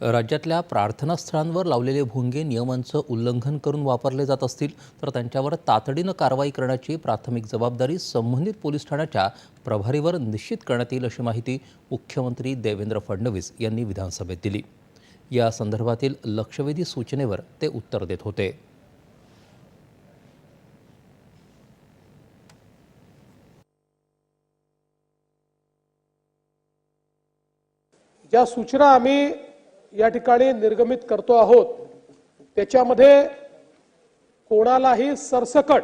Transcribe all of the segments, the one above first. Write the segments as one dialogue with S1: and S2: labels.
S1: राज्यातल्या प्रार्थनास्थळांवर लावलेले भोंगे नियमांचं उल्लंघन करून वापरले जात असतील तर त्यांच्यावर तातडीनं कारवाई करण्याची प्राथमिक जबाबदारी संबंधित पोलीस ठाण्याच्या प्रभारीवर निश्चित करण्यात येईल अशी माहिती मुख्यमंत्री देवेंद्र फडणवीस यांनी विधानसभेत दिली. या संदर्भातील लक्षवेधी सूचनेवर ते उत्तर देत होते.
S2: ज्या सूचना आम्ही या ठिकाणी निर्गमित करतो आहोत. त्याच्यामध्ये कोणालाही सरसकट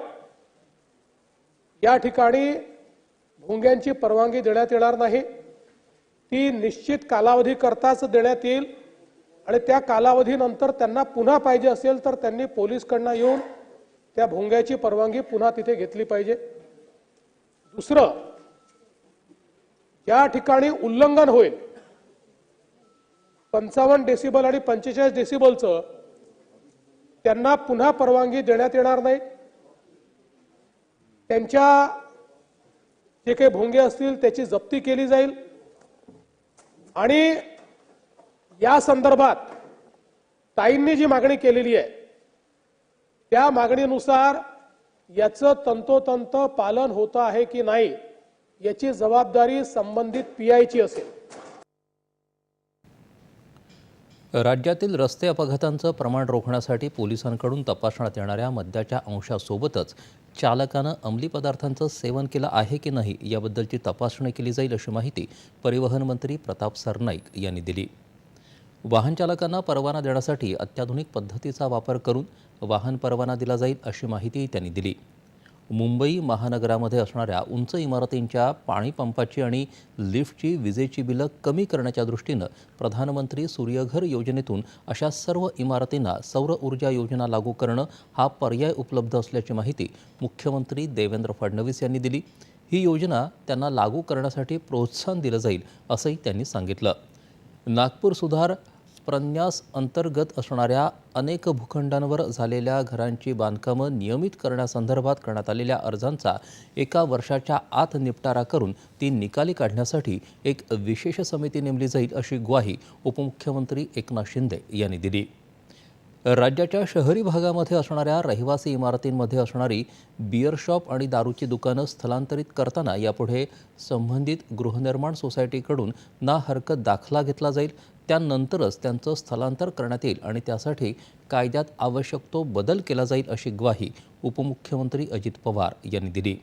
S2: या ठिकाणी भोंग्यांची परवानगी देण्यात येणार नाही. ती निश्चित कालावधी करताच देण्यात येईल आणि त्या कालावधीनंतर त्यांना पुन्हा पाहिजे असेल तर त्यांनी पोलीसकडनं येऊन त्या भोंग्याची परवानगी पुन्हा तिथे घेतली पाहिजे. दुसरं ज्या ठिकाणी उल्लंघन होईल. पंचावन्न डेसिबल आणि पंचेचाळीस डेसिबलचं त्यांना पुन्हा परवानगी देण्यात येणार नाही. त्यांच्या जे काही भोंगे असतील त्याची जप्ती केली जाईल. आणि या संदर्भात ताईंनी जी मागणी केलेली आहे त्या मागणीनुसार याचं तंतोतंत पालन होतं आहे की नाही याची जबाबदारी संबंधित पीआयची असेल.
S1: राज्यातील रस्ते अपघातांचं प्रमाण रोखण्यासाठी पोलिसांकडून तपासण्यात येणाऱ्या मद्याच्या अंशासोबतच चालकानं अंमली पदार्थांचं सेवन केलं आहे की नाही याबद्दलची तपासणी केली जाईल अशी माहिती परिवहन मंत्री प्रताप सरनाईक यांनी दिली. वाहन चालकांना परवाना देण्यासाठी अत्याधुनिक पद्धतीचा वापर करून वाहन परवाना दिला जाईल अशी माहिती त्यांनी दिली. मुंबई महानगरामध्ये असणाऱ्या उंच इमारतींच्या पाणी पंपाची आणि लिफ्टची विजेची बिलं कमी करण्याच्या दृष्टीनं प्रधानमंत्री सूर्यघर योजनेतून अशा सर्व इमारतींना सौर ऊर्जा योजना लागू करणं हा पर्याय उपलब्ध असल्याची माहिती मुख्यमंत्री देवेंद्र फडणवीस यांनी दिली. ही योजना त्यांना लागू करण्यासाठी प्रोत्साहन दिलं जाईल असंही त्यांनी सांगितलं. नागपूर सुधार प्रन्यास अंतर्गत असणाऱ्या अनेक भूखंडांवर झालेल्या घरांची बांधकामं नियमित करण्यासंदर्भात करण्यात आलेल्या अर्जांचा एका वर्षाच्या आत निपटारा करून ती निकाली काढण्यासाठी एक विशेष समिती नेमली जाईल अशी ग्वाही उपमुख्यमंत्री एकनाथ शिंदे यांनी दिली. राज्याच्या शहरी भागामध्ये असणाऱ्या रहिवासी इमारतींमध्ये असणारी बिअर शॉप आणि दारूची दुकानं स्थलांतरित करताना यापुढे संबंधित गृहनिर्माण सोसायटीकडून ना हरकत दाखला घेतला जाईल त्यानंतरच त्यांचं स्थलांतर करण्यात येईल आणि त्यासाठी कायद्यात आवश्यक तो बदल केला जाईल अशी ग्वाही उपमुख्यमंत्री अजित पवार यांनी दिली.